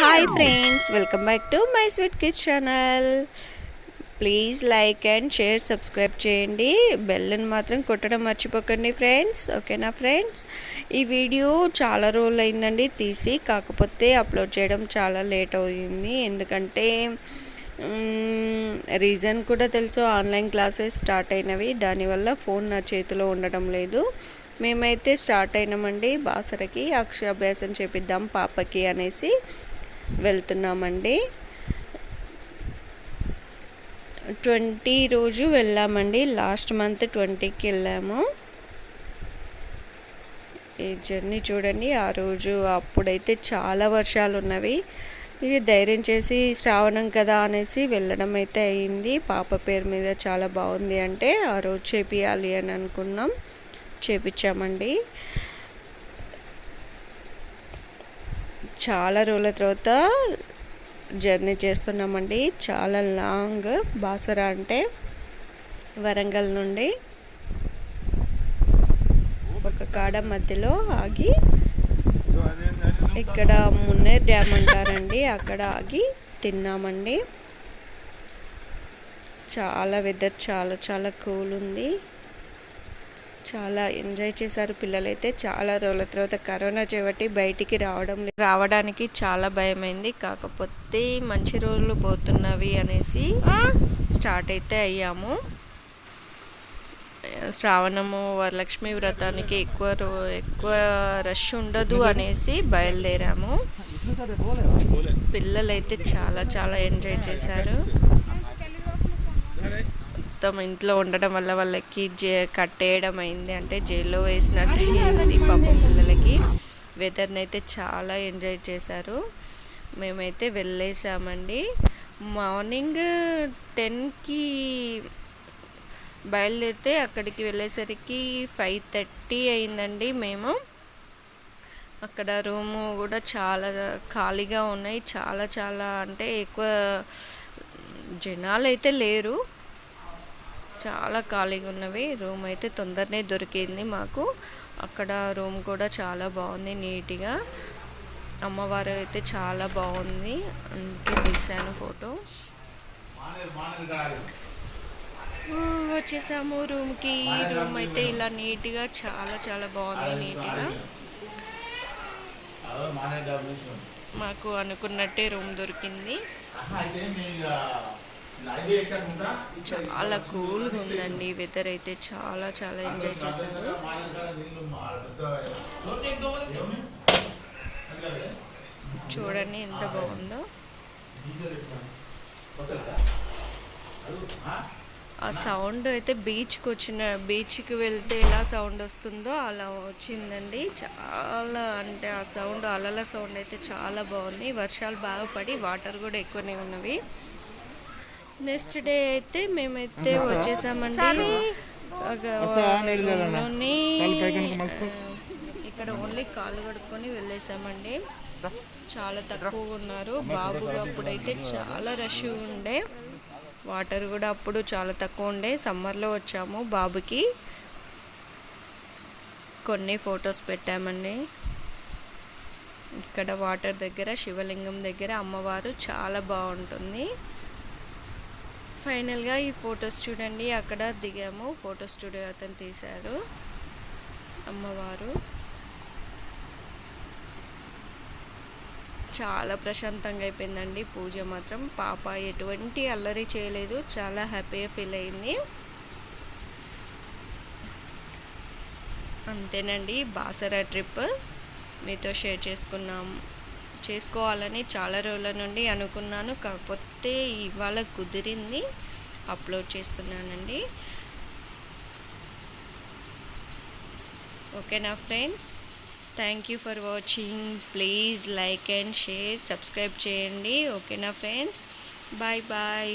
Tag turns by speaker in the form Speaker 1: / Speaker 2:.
Speaker 1: Hi friends welcome back to my sweet kids channel please like and share subscribe చేయండి. బెల్లని మాత్రం కొట్టడం మర్చిపోకండి ఫ్రెండ్స్ ఓకేనా ఫ్రెండ్స్ ఈ వీడియో చాలా రోజులు అయిందండి. తీసి కాకపోతే అప్లోడ్ చేయడం చాలా లేట్ అయింది. ఎందుకంటే రీజన్ కూడా తెలుసు. ఆన్లైన్ క్లాసెస్ స్టార్ట్ అయినవి. దానివల్ల ఫోన్ నా చేతిలో ఉండడం లేదు. మేమైతే స్టార్ట్ అయినామండి. బాసరకి అక్షరాభ్యాసం చేపిద్దాం పాపకి అనేసి. వెళ్తున్నామండి. ట్వంటీ రోజు వెళ్ళామండి. లాస్ట్ మంత్ ట్వంటీకి వెళ్ళాము. ఈ జర్నీ చూడండి ఆ రోజు అప్పుడైతే చాలా వర్షాలు ఉన్నవి ఇది ధైర్యం చేసి శ్రావణం కదా అనేసి వెళ్ళడం అయితే అయింది. పాప పేరు మీద చాలా బాగుంది అంటే ఆ రోజు చేపియాలి అని అనుకున్నాం. చేపించామండి చాలా రోజుల తర్వాత జర్నీ చేస్తున్నామండి. చాలా లాంగ్ బాసరా అంటే వరంగల్ నుండి ఒక కాడ మధ్యలో ఆగి ఇక్కడ మున్నేర్ డ్యామ్ అంటారండి. అక్కడ ఆగి తిన్నామండి. చాలా వెదర్ చాలా చాలా కూల్ ఉంది. చాలా ఎంజాయ్ చేశారు పిల్లలైతే. చాలా రోజుల తర్వాత కరోనా చేపట్టి బయటికి రావడం రావడానికి చాలా భయమైంది. కాకపోతే మంచి రోజులు పోతున్నవి అనేసి స్టార్ట్ అయితే అయ్యాము. శ్రావణము వరలక్ష్మి వ్రతానికి ఎక్కువ రో ఎక్కువ రష్ ఉండదు అనేసి బయలుదేరాము. పిల్లలైతే చాలా చాలా ఎంజాయ్ చేశారు. మొత్తం ఇంట్లో ఉండడం వల్ల వాళ్ళకి జే కట్టేయడం అయింది. అంటే జైల్లో వేసినట్టు అయింది పాపం పిల్లలకి. వెదర్ని అయితే చాలా ఎంజాయ్ చేశారు. మేమైతే వెళ్ళేసామండి. మార్నింగ్ టెన్కి బయలుదేరితే అక్కడికి వెళ్ళేసరికి ఫైవ్ థర్టీ అయిందండి మేము. అక్కడ రూము కూడా చాలా ఖాళీగా ఉన్నాయి. చాలా చాలా అంటే ఎక్కువ జనాలు అయితే లేరు. చాలా ఖాళీగా ఉన్నవి. రూమ్ అయితే తొందరనే దొరికింది మాకు. అక్కడ రూమ్ కూడా చాలా బాగుంది నీట్గా. అమ్మవారు అయితే చాలా బాగుంది. అందుకే తీసాను ఫోటో. వచ్చేసాము రూమ్కి. రూమ్ అయితే ఇలా నీట్గా చాలా చాలా బాగుంది నీట్గా. మాకు అనుకున్నట్టే రూమ్ దొరికింది. చాలా కూల్గా ఉందండి వెదర్ అయితే చాలా చాలా ఎంజాయ్ చేశారు చూడండి ఎంత బాగుందో. ఆ సౌండ్ అయితే బీచ్కి వచ్చిన బీచ్కి వెళ్తే ఎలా సౌండ్ వస్తుందో అలా వచ్చిందండి. చాలా అంటే ఆ సౌండ్ అలల సౌండ్ అయితే చాలా బాగుంది. వర్షాలు బాగా పడి వాటర్ కూడా ఎక్కువనే ఉన్నవి. నెక్స్ట్ డే అయితే మేమైతే వచ్చేసామండి. ఇక్కడ ఓన్లీ కాళ్ళు కడుక్కొని వెళ్ళేసామండి. చాలా తక్కువ ఉన్నారు. బాబు అప్పుడైతే చాలా రష్ ఉండే. వాటర్ కూడా అప్పుడు చాలా తక్కువ ఉండే. సమ్మర్లో వచ్చాము బాబుకి. కొన్ని ఫొటోస్ పెట్టామండి. ఇక్కడ వాటర్ దగ్గర శివలింగం దగ్గర అమ్మవారు చాలా బాగుంటుంది. ఫైనల్గా ఈ ఫొటోస్ చూడండి. అక్కడ దిగాము. ఫోటో స్టూడియో అతను తీశారు. అమ్మవారు. చాలా ప్రశాంతంగా అయిపోయిందండి. పూజ మాత్రం పాప ఎటువంటి అల్లరి చేయలేదు. చాలా హ్యాపీగా ఫీల్ అయింది. అంతేనండి. బాసరా ట్రిప్ మీతో షేర్ చేసుకున్నాం. చేసుకోవాలని చాలా రోజుల నుండి అనుకున్నాను. కాకపోతే ఇవాళ కుదిరింది. అప్లోడ్ చేస్తున్నానండి. ఓకేనా friends? Thank you for watching. Please like and share subscribe చేయండి. ఓకేనా ఫ్రెండ్స్? Bye bye.